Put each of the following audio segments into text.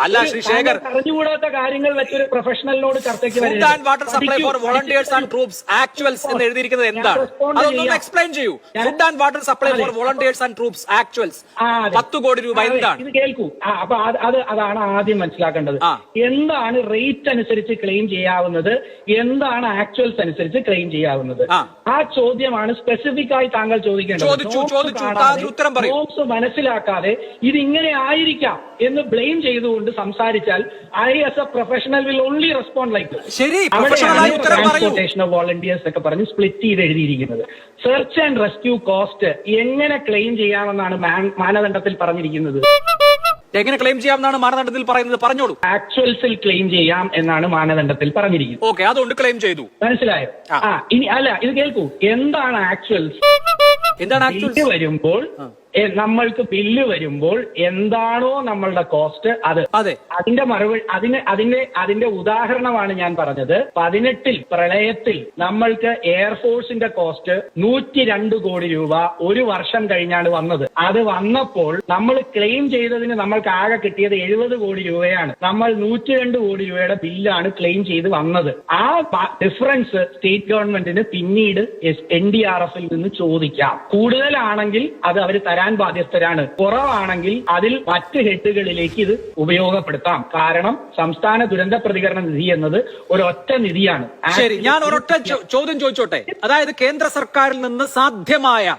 അല്ല, ശ്രീ ശേഖർ. അറിഞ്ഞുകൂടാത്ത കാര്യങ്ങൾ വെച്ചൊരു പ്രൊഫഷണലിനോട് ചർച്ചയ്ക്ക് food and water supply for volunteers and troops actuals എന്ന് എഴുതിയിരിക്കുന്നത് എന്താണ്? അതൊന്നും. എക്സ്പ്ലെയിൻ ചെയ്യൂ. Food and water supply for volunteers and troops actuals. പത്ത് കോടി രൂപ എന്താണ്? ഇത് കേൾക്കൂ. അപ്പൊ അത് അത് അതാണ് ആദ്യം മനസ്സിലാക്കേണ്ടത്. എന്താണ് റേറ്റ് അനുസരിച്ച് ക്ലെയിം ചെയ്യാവുന്നത്? എന്താണ് ആക്ച്വൽസ് അനുസരിച്ച് ക്ലെയിം ചെയ്യാവുന്നത്? ആ. ചോദ്യമാണ് സ്പെസിഫിക് ആയി താങ്കൾ ചോദിക്കേണ്ടത്. മനസ്സിലാക്കാതെ ഇത് ഇങ്ങനെ ആയിരിക്കാം എന്ന് ബ്ലെയിം ചെയ്തുകൊണ്ട് സംസാരിച്ചാൽ I as a professional will only respond like ശരി. ട്രാൻസ്പോർട്ടേഷൻ ഓഫ് വോളണ്ടിയേഴ്സ് ഒക്കെ പറഞ്ഞ് സ്പ്ലിറ്റ് ചെയ്ത് എഴുതിയിരിക്കുന്നത്. സെർച്ച് ആൻഡ് റെസ്ക്യൂ കോസ്റ്റ് എങ്ങനെ ക്ലെയിം ചെയ്യാമെന്നാണ് മാനദണ്ഡത്തിൽ പറഞ്ഞിരിക്കുന്നത്. എങ്ങനെ ക്ലെയിം ചെയ്യാമെന്നാണ് മാനദണ്ഡത്തിൽ പറയുന്നത്? പറഞ്ഞോളൂ. ആക്ച്വൽസിൽ ക്ലെയിം ചെയ്യാം എന്നാണ് മാനദണ്ഡത്തിൽ പറഞ്ഞിരിക്കുന്നത്. ഓക്കെ അതുകൊണ്ട് ക്ലെയിം ചെയ്തു. മനസ്സിലായോ? ആ. ഇനി അല്ല ഇത് കേൾക്കൂ. എന്താണ് ആക്ച്വൽസ് എന്താണ് ആക്ച്വൽസ് വരുമ്പോൾ നമ്മൾക്ക് ബില്ല് വരുമ്പോൾ എന്താണോ നമ്മളുടെ കോസ്റ്റ് അത്. അതെ. അതിന്റെ മറുപടി അതിന് അതിന്റെ അതിന്റെ ഉദാഹരണമാണ് ഞാൻ പറഞ്ഞത്. പതിനെട്ടിൽ പ്രളയത്തിൽ നമ്മൾക്ക് എയർഫോഴ്സിന്റെ കോസ്റ്റ് നൂറ്റി രണ്ട് കോടി രൂപ ഒരു വർഷം കഴിഞ്ഞാണ് വന്നത്. അത് വന്നപ്പോൾ നമ്മൾ ക്ലെയിം ചെയ്തതിന് നമ്മൾക്ക് ആകെ കിട്ടിയത് എഴുപത് കോടി രൂപയാണ്. നമ്മൾ നൂറ്റി രണ്ട് കോടി രൂപയുടെ ബില്ലാണ് ക്ലെയിം ചെയ്ത് വന്നത്. ആ ഡിഫറൻസ് സ്റ്റേറ്റ് ഗവൺമെന്റിന് പിന്നീട് എൻ ഡി ആർ എഫിൽ നിന്ന് ചോദിക്കാം. കൂടുതലാണെങ്കിൽ അത് അവർ തരാൻ ബാധ്യസ്ഥരാണ്. കുറവാണെങ്കിൽ അതിൽ മറ്റ് ഹെഡുകളിലേക്ക് ഇത് ഉപയോഗപ്പെടുത്താം. കാരണം സംസ്ഥാന ദുരന്ത പ്രതികരണ നിധി എന്നത് ഒരൊറ്റ നിധിയാണ്. ശരി ഞാൻ ഒരൊറ്റ ചോദ്യം ചോദിച്ചോട്ടെ? അതായത് കേന്ദ്ര സർക്കാരിൽ നിന്ന് സാധ്യമായ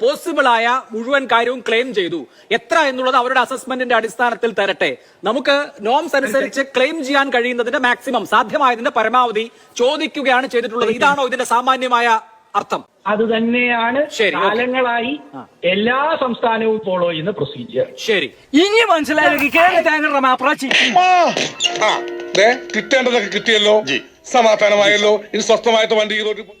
പോസിബിൾ ആയ മുഴുവൻ കാര്യവും ക്ലെയിം ചെയ്തു. എത്ര എന്നുള്ളത് അവരുടെ അസസ്മെന്റിന്റെ അടിസ്ഥാനത്തിൽ തരട്ടെ. നമുക്ക് നോംസ് അനുസരിച്ച് ക്ലെയിം ചെയ്യാൻ കഴിയുന്നതിന്റെ മാക്സിമം സാധ്യമായതിന്റെ പരമാവധി ചോദിക്കുകയാണ് ചെയ്തിട്ടുള്ളത്. ഇതാണോ ഇതിന്റെ സാമാന്യമായ അർത്ഥം. അത് തന്നെയാണ് ശരി. കാലങ്ങളായി എല്ലാ സംസ്ഥാനവും ഫോളോ ചെയ്യുന്ന പ്രൊസീജിയർ ശരി. ഇനി മനസ്സിലായി കേരള തേങ്ങയുടെ മാപ്രാച്ചി കിട്ടേണ്ടതൊക്കെ കിട്ടിയല്ലോ. സമാധാനമായല്ലോ. ഇനി സ്വസ്ഥമായിട്ട് വണ്ടി ചെയ്തോട്ട് പോ.